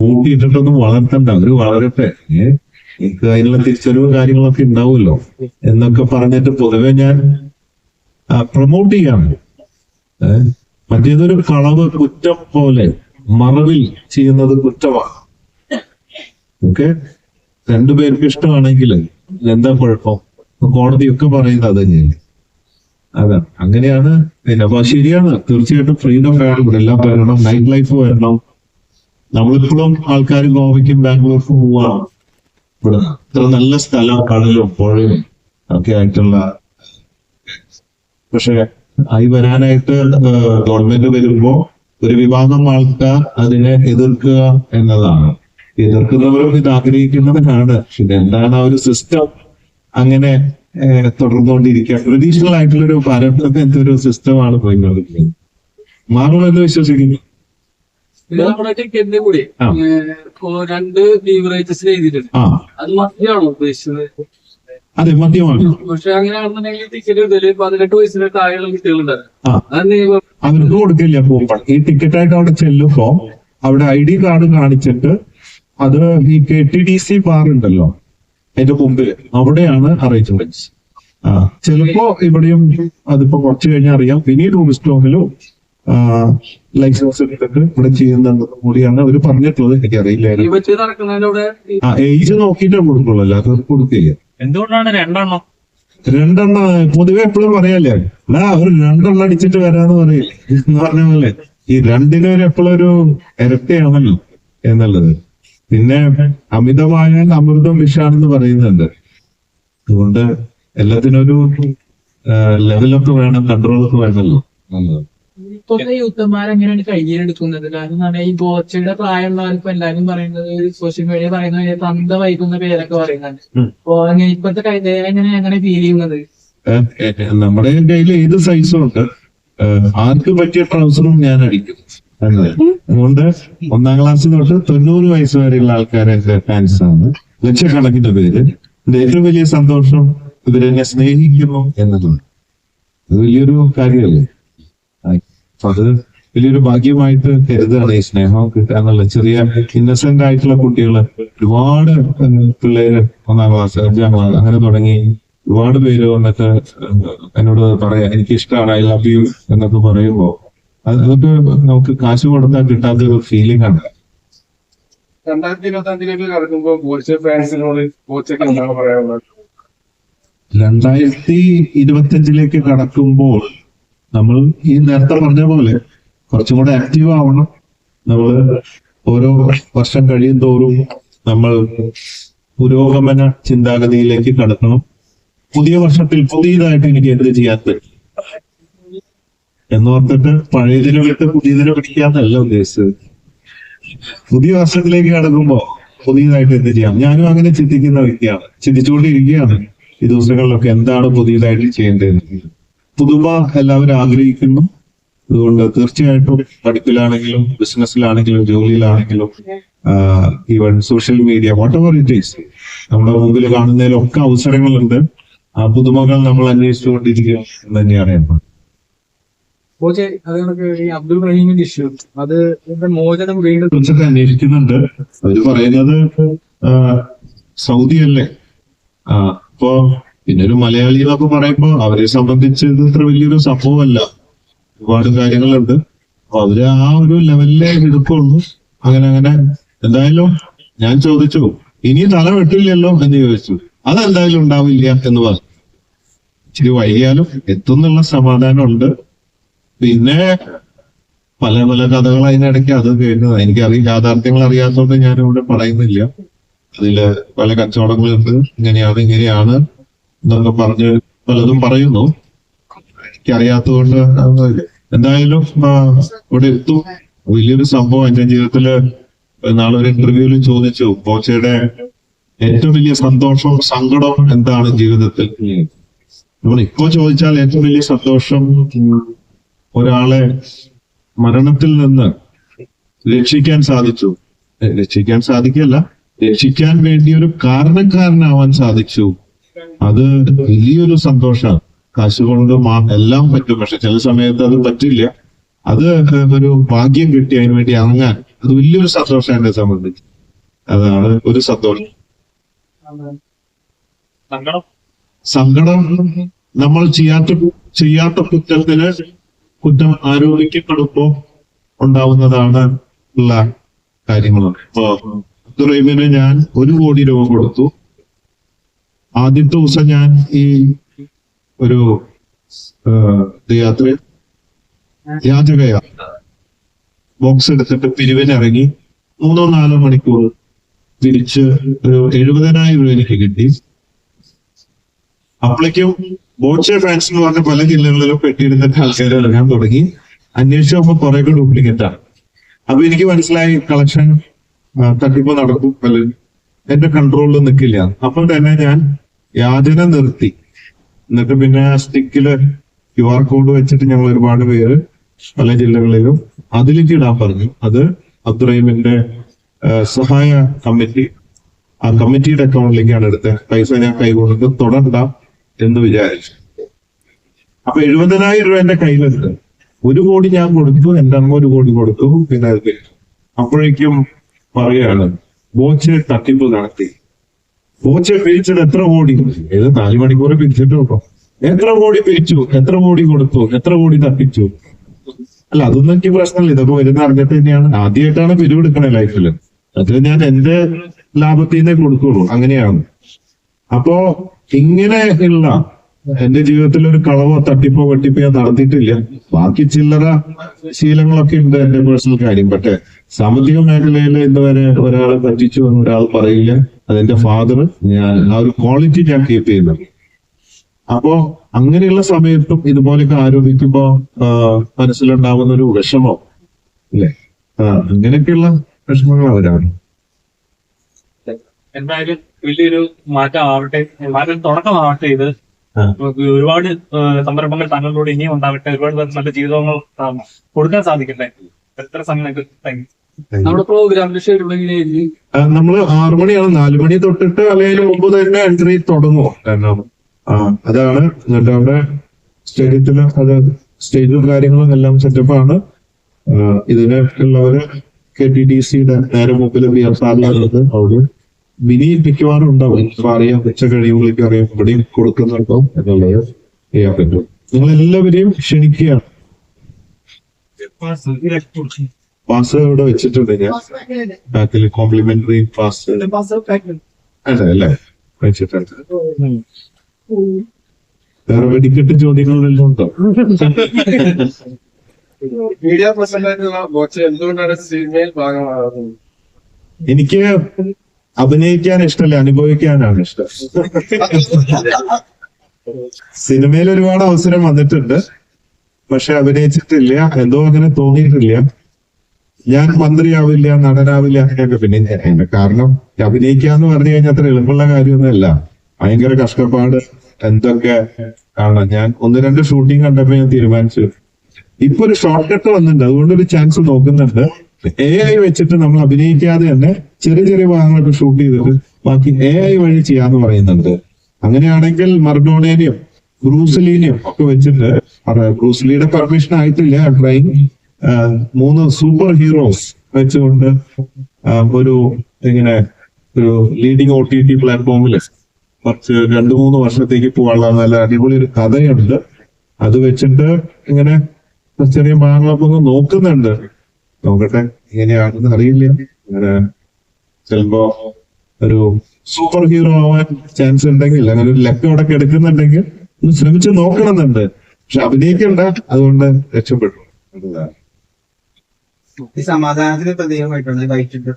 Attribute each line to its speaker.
Speaker 1: കൂട്ടിയിട്ടിട്ടൊന്നും വളർത്തണ്ട അവർ വളരട്ടെ? എനിക്ക് അതിനുള്ള തിരിച്ചറിവ് കാര്യങ്ങളൊക്കെ ഉണ്ടാവുമല്ലോ. എന്നൊക്കെ പറഞ്ഞിട്ട് പൊതുവെ ഞാൻ പ്രൊമോട്ട് ചെയ്യാണ്. മറ്റേതൊരു കളവ് കുറ്റം പോലെ മറവിൽ ചെയ്യുന്നത് കുറ്റമാണ്. ഓക്കെ? രണ്ടുപേർക്ക് ഇഷ്ടമാണെങ്കിൽ എന്താ കുഴപ്പം? കോടതിയൊക്കെ പറയുന്നത് അത് തന്നെയാണ്. അതെ അങ്ങനെയാണ്. പിന്നെ അപ്പൊ ശരിയാണ്. തീർച്ചയായിട്ടും ഫ്രീഡം വേണം. എല്ലാ വരണം നൈറ്റ് ലൈഫ് വരണം നമ്മളിപ്പോഴും ആൾക്കാർ ഗോവയ്ക്കും ബാംഗ്ലൂർക്കും പോവാണ്. ഇവിടെ ഇത്ര നല്ല സ്ഥലം കടലും പുഴയും ഒക്കെ ആയിട്ടുള്ള പക്ഷെ ആയി വരാനായിട്ട് ഗവൺമെന്റ് വരുമ്പോ ഒരു വിഭാഗം ആൾക്കാർ അതിനെ എതിർക്കുക എന്നതാണ്. എതിർക്കുന്നവരും ഇത് ആഗ്രഹിക്കുന്നവരാണ്. എന്താണ് ആ ഒരു സിസ്റ്റം അങ്ങനെ തുടർന്നുകൊണ്ടിരിക്കുക ട്രഡീഷണൽ ആയിട്ടുള്ള ഒരു പാരമ്പര്യത്തെ ഒരു സിസ്റ്റമാണ് പോയിക്കൊണ്ടിരിക്കുന്നത്? മാറുമെന്ന് വിശ്വസിക്കുന്നു.
Speaker 2: പിന്നെ നമ്മുടെ ടിക്കറ്റിന്റെ കൂടി. രണ്ട് ബീവറേജസ് എഴുതിയിട്ടുണ്ട്. അത് മദ്യമാണോ ഉദ്ദേശിച്ചത്?
Speaker 1: അതെ മദ്യമാണ്.
Speaker 2: പക്ഷെ അങ്ങനെയാണെന്നുണ്ടെങ്കിൽ ടിക്കറ്റ് പതിനെട്ട് വയസ്സിന് താഴെയുള്ള
Speaker 1: അവർക്ക് കൊടുക്കില്ല കൂപ്പൺ ഈ ടിക്കറ്റായിട്ട് അവിടെ ചെല്ലുമ്പോ അവിടെ ഐ ഡി കാർഡ് കാണിച്ചിട്ട് അത് ഈ K T D C bar ഉണ്ടല്ലോ അതിന്റെ മുമ്പിൽ അവിടെയാണ് അറേഞ്ച്മെന്റ്സ് ആ. ചിലപ്പോ ഇവിടെയും അതിപ്പോ കുറച്ചു കഴിഞ്ഞാൽ അറിയാം. ഇനി ടൂറിസ്റ്റ് ഹോമിലും ലൈസൻസ് എടുത്തിട്ട് ഇവിടെ ചെയ്യുന്നുണ്ടെന്ന് കൂടിയാണ് അവർ പറഞ്ഞിട്ടുള്ളത്.
Speaker 2: എനിക്ക്
Speaker 1: എനിക്കറിയില്ലായിരുന്നു ആ ഏജ് നോക്കിയിട്ടേ കൊടുക്കുള്ളൂ. അല്ലാതെ കൊടുക്കില്ല.
Speaker 3: എന്തുകൊണ്ടാണ് രണ്ടെണ്ണം?
Speaker 1: രണ്ടെണ്ണം പൊതുവെ എപ്പോഴും പറയല്ലേ എടാ ഒരു രണ്ടെണ്ണം അടിച്ചിട്ട് വരാന്ന് പറയില്ലേ എന്ന് പറഞ്ഞ പോലെ ഈ രണ്ടിനും ഒരു എപ്പോഴും ഒരു ഇരട്ടയാണല്ലോ എന്നുള്ളത്. പിന്നെ അമിതമായ അമൃതം വിഷാണെന്ന് പറയുന്നുണ്ട്. അതുകൊണ്ട് എല്ലാത്തിനും ഒരു ലെവലൊക്കെ വേണം കൺട്രോളൊക്കെ വേണമല്ലോ എന്നുള്ളത്.
Speaker 4: ഇപ്പോഴത്തെ യൂത്തന്മാരെങ്ങനെയാണ് കയ്യിലെടുക്കുന്നത് കാരണം എന്താണ് ഈ ബോച്ചയുടെ പ്രായമുള്ളവർക്ക് എല്ലാരും പറയുന്നത് ഒരു സോഷ്യൽ മീഡിയ പറയുന്ന തന്ത വൈകുന്ന പേരൊക്കെ പറയുന്നുണ്ട്. അപ്പൊ അങ്ങനെ ഇപ്പോഴത്തെ കൈ എങ്ങനെ എങ്ങനെ ഫീൽ ചെയ്യുന്നത്?
Speaker 1: നമ്മുടെ കയ്യിൽ ഏത് സൈസും ഉണ്ട്. ആർക്ക് പറ്റിയ ട്രൗസറും ഞാൻ അടിക്കും. അതുകൊണ്ട് ഒന്നാം ക്ലാസ് തൊട്ട് തൊണ്ണൂറ് വയസ്സ് വരെയുള്ള ആൾക്കാരെ ഫാൻസ് ആണ്. ലക്ഷക്കണക്കിന് പേര്. ഏറ്റവും വലിയ സന്തോഷം ഇവരെന്നെ സ്നേഹിക്കുന്നു എന്നതാണ് അത് വലിയൊരു കാര്യമല്ലേ. അപ്പൊ അത് വലിയൊരു ഭാഗ്യമായിട്ട് കരുതുകയാണ് ഈ സ്നേഹം കിട്ടുക എന്നുള്ള ചെറിയ ഇന്നസെന്റ് ആയിട്ടുള്ള കുട്ടികൾ. ഒരുപാട് പിള്ളേര് ഒന്നാം ക്ലാസ് അഞ്ചാം ക്ലാസ് അങ്ങനെ തുടങ്ങി ഒരുപാട് പേര് വന്നിട്ട് എന്നോട് പറയാ എനിക്ക് ഇഷ്ടമാണ് ഐ ലവ് യു എന്നൊക്കെ പറയുമ്പോ അത് അതൊക്കെ നമുക്ക് കാശ് കൊടുത്താൽ കിട്ടാത്ത ഒരു ഫീലിംഗ് ആണ്.
Speaker 5: രണ്ടായിരത്തി ഇരുപത്തി അഞ്ചിലേക്ക് കടക്കുമ്പോൾ കോച്ച് ഫാൻസിനോട് കോച്ചൊക്കെ എന്താണ് പറയാനുള്ളത്?
Speaker 1: രണ്ടായിരത്തി ഇരുപത്തിയഞ്ചിലേക്ക് കടക്കുമ്പോൾ നമ്മൾ ഈ നേരത്തെ പറഞ്ഞ പോലെ കുറച്ചും കൂടെ ആക്റ്റീവ് ആവണം. നമ്മൾ ഓരോ വർഷം കഴിയും തോറും നമ്മൾ പുരോഗമന ചിന്താഗതിയിലേക്ക് കടക്കണം. പുതിയ വർഷത്തിൽ പുതിയതായിട്ട് എനിക്ക് എന്ത് ചെയ്യാൻ പറ്റും? എന്നോർത്തിട്ട് പഴയതിനെ വിട്ട് പുതിയതിനെ പിടിക്കാന്നല്ല ഉദ്ദേശിച്ചത്. പുതിയ വർഷത്തിലേക്ക് കടക്കുമ്പോ പുതിയതായിട്ട് എന്ത് ചെയ്യാം? ഞാനും അങ്ങനെ ചിന്തിക്കുന്ന വ്യക്തിയാണ്. ചിന്തിച്ചുകൊണ്ടിരിക്കുകയാണ് ഈ ദിവസങ്ങളിലൊക്കെ എന്താണ് പുതിയതായിട്ട് ചെയ്യേണ്ടത് പുതുമ എല്ലാവരും ആഗ്രഹിക്കുന്നു. അതുകൊണ്ട് തീർച്ചയായിട്ടും പഠിപ്പിലാണെങ്കിലും ബിസിനസ്സിലാണെങ്കിലും ജോലിയിലാണെങ്കിലും even social media whatever it is നമ്മുടെ മുമ്പിൽ കാണുന്നതിലൊക്കെ അവസരങ്ങളുണ്ട്. ആ പുതുമകൾ നമ്മൾ അന്വേഷിച്ചുകൊണ്ടിരിക്കുക എന്ന് തന്നെയാണ് ഞാൻ പറയുന്നത്.
Speaker 2: കോച്ച് അത് കണക്ക് ഈ അബ്ദുൾ റഹീമിന്റെ ഇഷ്യൂ അത് മോചനം വീണ്ടും
Speaker 1: കുറിച്ചൊക്കെ അന്വേഷിക്കുന്നുണ്ട്. അവർ പറയുന്നത് സൗദി അല്ലേ? അപ്പോ പിന്നെ ഒരു മലയാളി എന്നൊക്കെ പറയുമ്പോ അവരെ സംബന്ധിച്ച് ഇത് ഇത്ര വലിയൊരു സംഭവമല്ല. ഒരുപാട് കാര്യങ്ങളുണ്ട്. അപ്പൊ അവർ ആ ഒരു ലെവലിലേ എടുക്കുള്ളൂ. അങ്ങനെ അങ്ങനെ. എന്തായാലും ഞാൻ ചോദിച്ചു ഇനി തല വെട്ടില്ലല്ലോ എന്ന് ചോദിച്ചു. അതെന്തായാലും ഉണ്ടാവില്ല എന്ന് പറഞ്ഞു. ഇച്ചിരി വൈകിയാലും എത്തുന്നുള്ള സമാധാനമുണ്ട്. പിന്നെ പല പല കഥകൾ അതിനിടയ്ക്ക് അത് എനിക്ക് അറിയാം യാഥാർത്ഥ്യങ്ങൾ അറിയാത്തതുകൊണ്ട് ഞാൻ ഇവിടെ പറയുന്നില്ല. അതിൽ പല കച്ചവടങ്ങളുണ്ട്. ഇങ്ങനെയാണ് ഇങ്ങനെയാണ്. എന്നൊക്കെ പറഞ്ഞ് പലതും പറയുന്നു. എനിക്കറിയാത്തതുകൊണ്ട് കൊണ്ട് എന്തായാലും ഇവിടെ എത്തും. വലിയൊരു സംഭവം എന്റെ ജീവിതത്തിൽ നാളെ ഒരു ഇന്റർവ്യൂവിൽ ചോദിച്ചു. ബോച്ചയുടെ ഏറ്റവും വലിയ സന്തോഷവും സങ്കടവും എന്താണ് ജീവിതത്തിൽ? നമ്മൾ ഇപ്പോ ചോദിച്ചാൽ ഏറ്റവും വലിയ സന്തോഷം ഒരാളെ മരണത്തിൽ നിന്ന് രക്ഷിക്കാൻ സാധിച്ചു. രക്ഷിക്കാൻ സാധിക്കല്ല രക്ഷിക്കാൻ വേണ്ടി ഒരു കാരണക്കാരനാവാൻ സാധിച്ചു. അത് വലിയൊരു സന്തോഷമാണ് കാശ് കൊണ്ട് എല്ലാം പറ്റും. പക്ഷെ ചില സമയത്ത് അത് പറ്റില്ല. അത് ഒരു ഭാഗ്യം കിട്ടി അതിനു വേണ്ടി ഇറങ്ങാൻ. അത് വലിയൊരു സന്തോഷം എന്നെ സംബന്ധിച്ച്. അതാണ് ഒരു സന്തോഷം.
Speaker 5: സങ്കടം?
Speaker 1: നമ്മൾ ചെയ്യാത്ത ചെയ്യാത്ത കുറ്റത്തിന് കുറ്റം ആരോപിക്കപ്പെടുമ്പോ ഉണ്ടാവുന്നതാണ് ഉള്ള കാര്യങ്ങളൊക്കെ ഇപ്പൊ അബ്ദുറഹീമിന് ഞാൻ ഒരു കോടി രൂപ കൊടുത്തു. ആദ്യത്തെ ദിവസം ഞാൻ ഈ ഒരു യാത്ര യാചകയാത്ര ബോക്സ് എടുത്തിട്ട് പിരിവിനിറങ്ങി മൂന്നോ നാലോ മണിക്കൂർ തിരിച്ച് ഒരു എഴുപതിനായിരം രൂപ എനിക്ക് കിട്ടി. അപ്പോഴേക്കും ബോച്ചെ ഫാൻസ് എന്ന് പറഞ്ഞ പല ജില്ലകളിലും പെട്ടിയെടുത്തിട്ട് ആൾക്കാർ ഇറങ്ങാൻ തുടങ്ങി. അന്വേഷിച്ചപ്പോ കുറെ ഒക്കെ ഡ്യൂപ്ലിക്കേറ്റ് ആണ്. അപ്പൊ എനിക്ക് മനസ്സിലായി കളക്ഷൻ തട്ടിപ്പ് നടക്കും. പലരും എന്റെ കൺട്രോളിൽ നിൽക്കില്ല അപ്പം തന്നെ ഞാൻ യാചന നിർത്തി. എന്നിട്ട് പിന്നെ സ്റ്റിക്കിൽ ക്യു ആർ കോഡ് വെച്ചിട്ട് ഞങ്ങൾ ഒരുപാട് പേര് പല ജില്ലകളിലും അതിലേക്ക് ഇടാൻ പറഞ്ഞു. അത് അബ്ദുറഹീമിന്റെ സഹായ കമ്മിറ്റി ആ കമ്മിറ്റിയുടെ അക്കൗണ്ടിലേക്കാണ് എടുത്തത്. പൈസ ഞാൻ കൈകൊണ്ട് തൊടണ്ട എന്ന് വിചാരിച്ചു. അപ്പൊ എഴുപതിനായിരം രൂപ എന്റെ കയ്യിലുണ്ട്. ഒരു കോടി ഞാൻ കൊടുത്തു എന്റെ അമ്മ ഒരു കോടി കൊടുത്തു പിന്നെ അപ്പോഴേക്കും പറയാണ് ബോച്ച് തട്ടിപ്പ് നടത്തി. ബോച്ച് പിരിച്ചത് എത്ര കോടി? ഏത് നാല് മണിക്കൂർ പിരിച്ചിട്ടുണ്ടോ എത്ര കോടി പിരിച്ചു? എത്ര കോടി കൊടുത്തു? എത്ര കോടി തട്ടിച്ചു അല്ല അതൊന്നും എനിക്ക് പ്രശ്നമില്ല. ഇതൊക്കെ വരുന്ന അറിഞ്ഞിട്ട് തന്നെയാണ്. ആദ്യമായിട്ടാണ് പിരിവെടുക്കണേ ലൈഫിൽ. അത് ഞാൻ എന്റെ ലാഭത്തിൽ നിന്നേ കൊടുക്കുള്ളൂ. അങ്ങനെയാണ്. അപ്പോ ഇങ്ങനെ ഉള്ള എന്റെ ജീവിതത്തിൽ ഒരു കളവോ തട്ടിപ്പോ വെട്ടിപ്പോ ഞാൻ നടത്തിയിട്ടില്ല. ബാക്കി ചില്ലറ ശീലങ്ങളൊക്കെ ഉണ്ട് എന്റെ പേഴ്സണൽ കാര്യം. പക്ഷെ സാമ്പത്തിക മേഖലയിൽ ഇന്നുവരെ ഒരാളെ പറ്റിച്ചു എന്ന് ഒരാൾ പറയില്ല. അതെന്റെ ഫാദർ ഞാൻ ആ ഒരു ക്വാളിറ്റി ഞാൻ കീപ്പ് ചെയ്യുന്നത് അപ്പോ അങ്ങനെയുള്ള സമയത്തും ഇതുപോലെയൊക്കെ ആരോപിക്കുമ്പോ മനസ്സിലുണ്ടാവുന്ന ഒരു വിഷമോ അല്ലേ? ആ അങ്ങനെയൊക്കെയുള്ള വിഷമങ്ങൾ അവരാണ്.
Speaker 5: എന്തായാലും വലിയൊരു മാറ്റം ആവട്ടെ മാറ്റം തുടക്കമാവട്ടെ ഇത്. ഒരുപാട് സംരംഭങ്ങൾ താങ്കളിലൂടെ ഇനിയും ഉണ്ടാവട്ടെ. ഒരുപാട് പേർ നല്ല ജീവിതങ്ങൾ കൊടുക്കാൻ സാധിക്കട്ടെ. എത്ര സമയം?
Speaker 2: നമ്മുടെ പ്രോഗ്രാമിന്റെ ഷെഡ്യൂൾ
Speaker 1: നമ്മൾ ആറു മണിയാണ്. നാലു മണി തൊട്ടിട്ട് അല്ലെങ്കിൽ മുമ്പ് തന്നെ എൻട്രി തുടങ്ങുമോ എന്നാണ് ആ അതാണ് എന്നിട്ട് അവിടെ സ്റ്റേഡിയത്തിൽ അത് സ്റ്റേജും കാര്യങ്ങളും എല്ലാം സെറ്റപ്പാണ് ഇതിന് ഉള്ളവര് കെ ടി ഡി സിയുടെ നേരെ മുമ്പിൽ ബി എസ് ആറിലുള്ളത് അവിടെ മിനി മിക്കവാറും ഉണ്ടാവും. ഇപ്പൊ അറിയാം ഉച്ച കഴിയുമ്പോഴേക്കും അറിയാം ഇവിടെയും കൊടുക്കുന്നുണ്ടാവും എന്നുള്ളത് ചെയ്യാൻ പറ്റും നിങ്ങൾ എല്ലാവരെയും ക്ഷണിക്കുകയാണ്. പാസ് ഇവിടെ വെച്ചിട്ടുണ്ട് ഞാൻ? ബാക്കിൽ കോംപ്ലിമെന്ററി പാസ് അതെ അല്ലേ? വെച്ചിട്ടുണ്ട്. വേറെ വെടിക്കെട്ട് ചോദ്യങ്ങളെല്ലാം ഉണ്ടോ?
Speaker 5: മീഡിയ എന്തുകൊണ്ടാണ് സിനിമയിൽ ഭാഗമാകുന്നത്?
Speaker 1: എനിക്ക് അഭിനയിക്കാൻ ഇഷ്ടമല്ല അനുഭവിക്കാനാണ് ഇഷ്ടം. സിനിമയിൽ ഒരുപാട് അവസരം വന്നിട്ടുണ്ട് പക്ഷെ അഭിനയിച്ചിട്ടില്ല എന്തോ അങ്ങനെ തോന്നിയിട്ടില്ല. ഞാൻ മന്ത്രിയാവില്ല നടനാവില്ല അങ്ങനെയൊക്കെ പിന്നെ അതിന്റെ കാരണം അഭിനയിക്കുക എന്ന് പറഞ്ഞു കഴിഞ്ഞാൽ അത്ര എളുപ്പമുള്ള കാര്യമൊന്നുമല്ല. ഭയങ്കര കഷ്ടപ്പാട് എന്തൊക്കെ ആണ് ഞാൻ ഒന്ന് രണ്ട് ഷൂട്ടിംഗ് കണ്ടപ്പോ ഞാൻ തീരുമാനിച്ചു. ഇപ്പൊ ഒരു ഷോർട്ട് കട്ട് വന്നിട്ടുണ്ട്. അതുകൊണ്ട് ഒരു ചാൻസ് നോക്കുന്നുണ്ട്. എ ഐ വെച്ചിട്ട് നമ്മൾ അഭിനയിക്കാതെ തന്നെ ചെറിയ ചെറിയ ഭാഗങ്ങളൊക്കെ ഷൂട്ട് ചെയ്തിട്ട് ബാക്കി എ ഐ വഴി ചെയ്യാന്ന് പറയുന്നുണ്ട്. അങ്ങനെയാണെങ്കിൽ മർഡോണേനെയും ബ്രൂസ്ലീനെയും ഒക്കെ വെച്ചിട്ട് ബ്രൂസ്ലിയുടെ പെർമിഷൻ ആയിട്ടില്ല ട്രെയിൻ മൂന്ന് സൂപ്പർ ഹീറോസ് വെച്ചുകൊണ്ട് ഒരു ഇങ്ങനെ ഒരു ലീഡിങ് ഒ ടി ടി പ്ലാറ്റ്ഫോമിൽ കുറച്ച് രണ്ടു മൂന്ന് വർഷത്തേക്ക് പോകാനുള്ള നല്ല അടിപൊളി ഒരു കഥയുണ്ട്. അത് വെച്ചിട്ട് ഇങ്ങനെ ചെറിയ ഭാഗങ്ങളൊക്കെ ഒന്ന് നോക്കുന്നുണ്ട്. നോക്കട്ടെ എങ്ങനെയാണെന്ന് അറിയില്ല. അങ്ങനെ ചിലപ്പോ ഒരു സൂപ്പർ ഹീറോ ആവാൻ ചാൻസ് ഉണ്ടെങ്കിൽ അങ്ങനെ ഒരു ലക്കം അവിടെ എടുക്കുന്നുണ്ടെങ്കിൽ ഒന്ന് ശ്രമിച്ച് നോക്കണമെന്നുണ്ട്. പക്ഷെ അഭിനയിക്കണ്ട. അതുകൊണ്ട് രക്ഷപ്പെട്ടു.
Speaker 3: ഈ സമാധാനത്തിന് പ്രതീകമായിട്ടുണ്ട് വൈകിട്ട്.